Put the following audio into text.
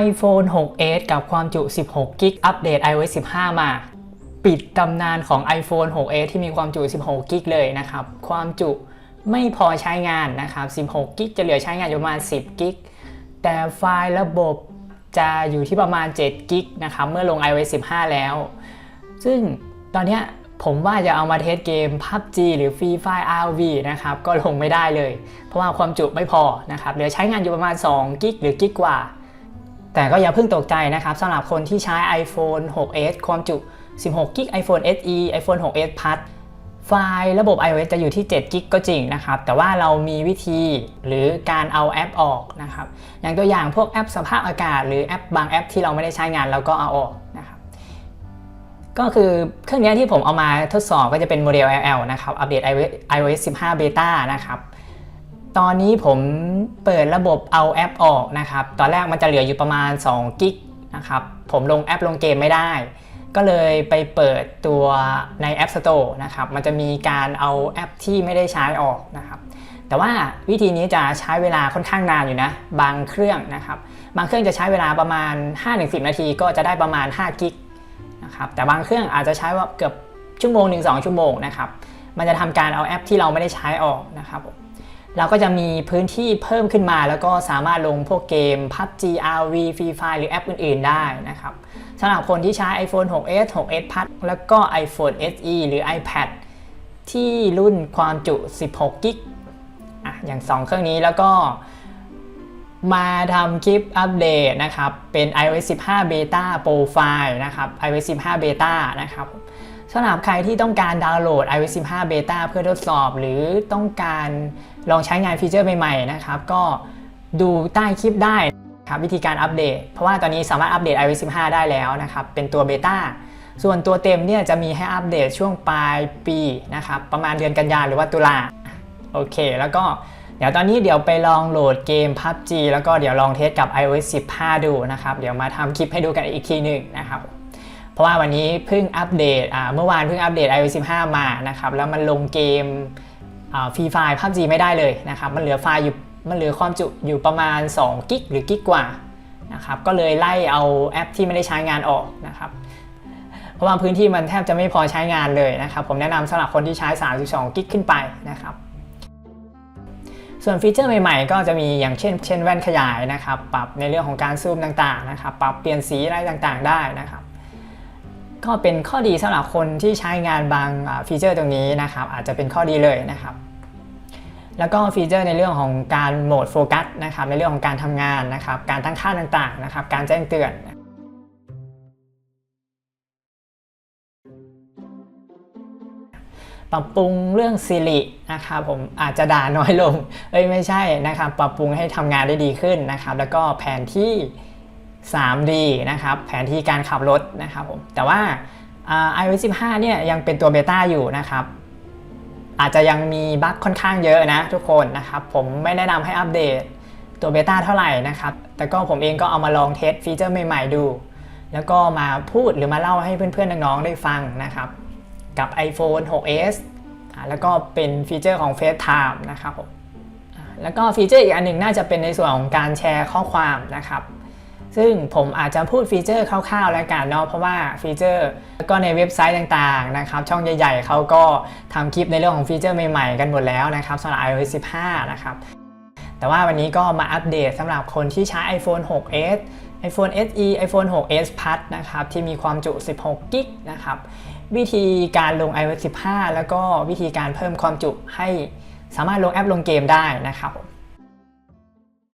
iPhone 6s กับความจุ 16 g b อัปเดต iOS 15 มา ปิดตำนานของ iPhone 6s ที่มีความจุ 16 g b เลยนะครับ ความจุไม่พอใช้งานนะครับ 16 g b จะเหลือใช้งานอยู่ประมาณ 10 g b แต่ไฟล์ระบบจะอยู่ที่ประมาณ7 g b นะครับ เมื่อลง iOS 15 แล้ว ซึ่งตอนนี้ผมว่าจะเอามาเทสเกม PUBG หรือ Free Fire RV นะครับ ก็ลงไม่ได้เลย เพราะว่าความจุไม่พอนะครับ เหลือใช้งานอยู่ประมาณ 2 กิกหรือกิกกว่า แต่ก็อย่าเพิ่งตกใจนะครับสำหรับคนที่ใช้ iPhone 6s ความจุ 16กิก iPhone SE iPhone 6s Plus ไฟล์ระบบ iOS จะอยู่ที่7กิกก็จริงนะครับ แต่ว่าเรามีวิธีหรือการเอาแอปออกนะครับ อย่างตัวอย่างพวกแอปสภาพอากาศ หรือแอปบางแอปที่เราไม่ได้ใช้งานเราก็เอาออกนะครับ ก็คือเครื่องนี้ที่ผมเอามาทดสอบก็จะเป็นโมเดล LL นะครับ อัปเดต iOS 15 Beta นะครับ ตอนนี้ผมเปิดระบบเอาแอปออกนะครับ ตอนแรกมันจะเหลืออยู่ประมาณ2กิกนะครับ ผมลงแอปลงเกมไม่ได้ ก็เลยไปเปิดตัวใน App Store นะครับ มันจะมีการเอาแอปที่ไม่ได้ใช้ออกนะครับ แต่ว่าวิธีนี้จะใช้เวลาค่อนข้างนานอยู่นะ บางเครื่องนะครับ บางเครื่องจะใช้เวลาประมาณ 5-10 นาทีก็จะได้ประมาณ5กิกนะครับ แต่บางเครื่องอาจจะใช้ว่าเกือบชั่วโมงหนึ่งสองชั่วโมงนะครับ มันจะทำการเอาแอปที่เราไม่ได้ใช้ออกนะครับ เราก็จะมีพื้นที่เพิ่มขึ้นมา แล้วก็สามารถลงพวกเกม PUBG RV Free Fire หรือแอปอื่น ๆ ได้นะครับสำหรับคนที่ใช้ iPhone 6s 6s Plus แล้วก็ iPhone SE หรือ iPad ที่รุ่นความจุ 16 กิกอะอย่าง 2 เครื่องนี้แล้วก็มาทำคลิปอัปเดตนะครับ เป็น iOS 15 Beta Profile นะครับ iOS 15 Beta นะครับ สำหรับใครที่ต้องการดาวน์โหลด iOS 15 Beta เพื่อทดสอบ หรือต้องการลองใช้งานฟีเจอร์ใหม่ๆนะครับ ก็ดูใต้คลิปได้ครับวิธีการอัปเดต เพราะว่าตอนนี้สามารถอัปเดต iOS 15 ได้แล้วนะครับ เป็นตัวเบต้าส่วนตัวเต็มเนี่ยจะมีให้อัปเดตช่วงปลายปีนะครับ ประมาณเดือนกันยาหรือว่าตุลาโอเค แล้วก็เดี๋ยวตอนนี้เดี๋ยวไปลองโหลดเกม PUBG แล้วก็เดี๋ยวลองเทสกับ iOS 15 ดูนะครับ เดี๋ยวมาทำคลิปให้ดูกันอีกทีหนึ่งนะครับ เพราะว่าวันนี้เพิ่งอัปเดตเมื่อวานเพิ่งอัปเดต iOS 15 มานะครับแล้วมันลงเกมฟรีไฟล์ PUBG ไม่ได้เลยนะครับมันเหลือไฟล์อยู่มันเหลือความจุอยู่ประมาณ2กิกหรือกิกกว่านะครับก็เลยไล่เอาแอปที่ไม่ได้ใช้งานออกนะครับเพราะว่าพื้นที่มันแทบจะไม่พอใช้งานเลยนะครับผมแนะนำสำหรับคนที่ใช้ 32 กิกขึ้นไปนะครับส่วนฟีเจอร์ใหม่ๆ ก็จะมีอย่างเช่น เช่นแว่นขยายนะครับ ปรับในเรื่องของการซูมต่างๆนะครับ ปรับเปลี่ยนสีอะไรต่างๆ ได้นะครับ ก็เป็นข้อดีสำหรับคนที่ใช้งานบางฟีเจอร์ตรงนี้นะครับ อาจจะเป็นข้อดีเลยนะครับแล้วก็ฟีเจอร์ในเรื่องของการโหมดโฟกัสนะครับในเรื่องของการทำงานนะครับ การตั้งค่าต่างๆนะครับ การแจ้งเตือนปรับปรุงเรื่อง Siri นะครับผมอาจจะด่าน้อยลง เอ้ยไม่ใช่นะครับ ปรับปรุงให้ทำงานได้ดีขึ้นนะครับ แล้วก็แผนที่ 3D นะครับแผนที่การขับรถนะครับผมแต่ว่า iOS 15 เนี่ยยังเป็นตัวเบต้าอยู่นะครับอาจจะยังมีบั๊กค่อนข้างเยอะนะทุกคนนะครับผมไม่แนะนำให้อัปเดตตัวเบต้าเท่าไหร่นะครับแต่ก็ผมเองก็เอามาลองเทสฟีเจอร์ใหม่ๆดู แล้วก็มาพูดหรือมาเล่าให้เพื่อนๆน้องๆได้ฟังนะครับกับ iPhone 6s แล้วก็เป็นฟีเจอร์ของ FaceTime นะครับผมแล้วก็ฟีเจอร์อีกอันหนึ่งน่าจะเป็นในส่วนของการแชร์ข้อความนะครับ ซึ่งผมอาจจะพูดฟีเจอร์คร่าวๆแล้วกันเนาะเพราะว่าฟีเจอร์ก็ในเว็บไซต์ต่างๆนะครับช่องใหญ่ๆเขาก็ทำคลิปในเรื่องของฟีเจอร์ใหม่ๆกันหมดแล้วนะครับสำหรับ iOS 15 นะครับแต่ว่าวันนี้ก็มาอัปเดตสำหรับคนที่ใช้ iPhone 6s iPhone SE iPhone 6s Plus นะครับที่มีความจุ 16 กิกนะครับวิธีการลง iOS 15 แล้วก็วิธีการเพิ่มความจุให้สามารถลงแอปลงเกมได้นะครับ